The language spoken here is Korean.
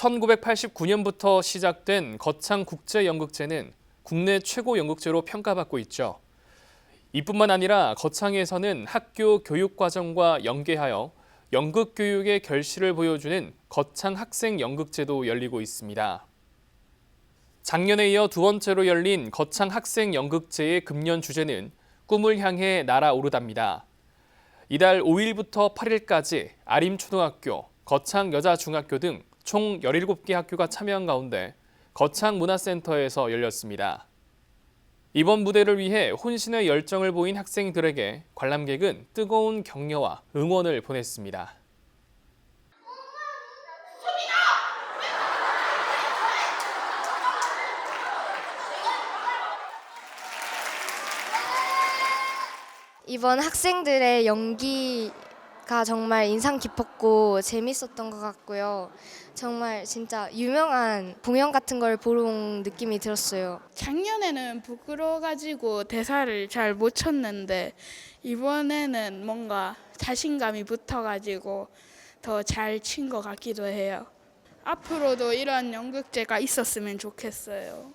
1989년부터 시작된 거창 국제 연극제는 국내 최고 연극제로 평가받고 있죠. 이뿐만 아니라 거창에서는 학교 교육 과정과 연계하여 연극 교육의 결실을 보여주는 거창 학생 연극제도 열리고 있습니다. 작년에 이어 두 번째로 열린 거창 학생 연극제의 금년 주제는 꿈을 향해 날아오르답니다. 이달 5일부터 8일까지 아림초등학교, 거창 여자중학교 등 총 17개 학교가 참여한 가운데 거창 문화센터에서 열렸습니다. 이번 무대를 위해 혼신의 열정을 보인 학생들에게 관람객은 뜨거운 격려와 응원을 보냈습니다. 이번 학생들의 연기 가 정말 인상 깊었고 재밌었던 것 같고요. 정말 진짜 유명한 공연 같은 걸 보러 온 느낌이 들었어요. 작년에는 부끄러워가지고 대사를 잘 못 쳤는데 이번에는 뭔가 자신감이 붙어가지고 더 잘 친 것 같기도 해요. 앞으로도 이런 연극제가 있었으면 좋겠어요.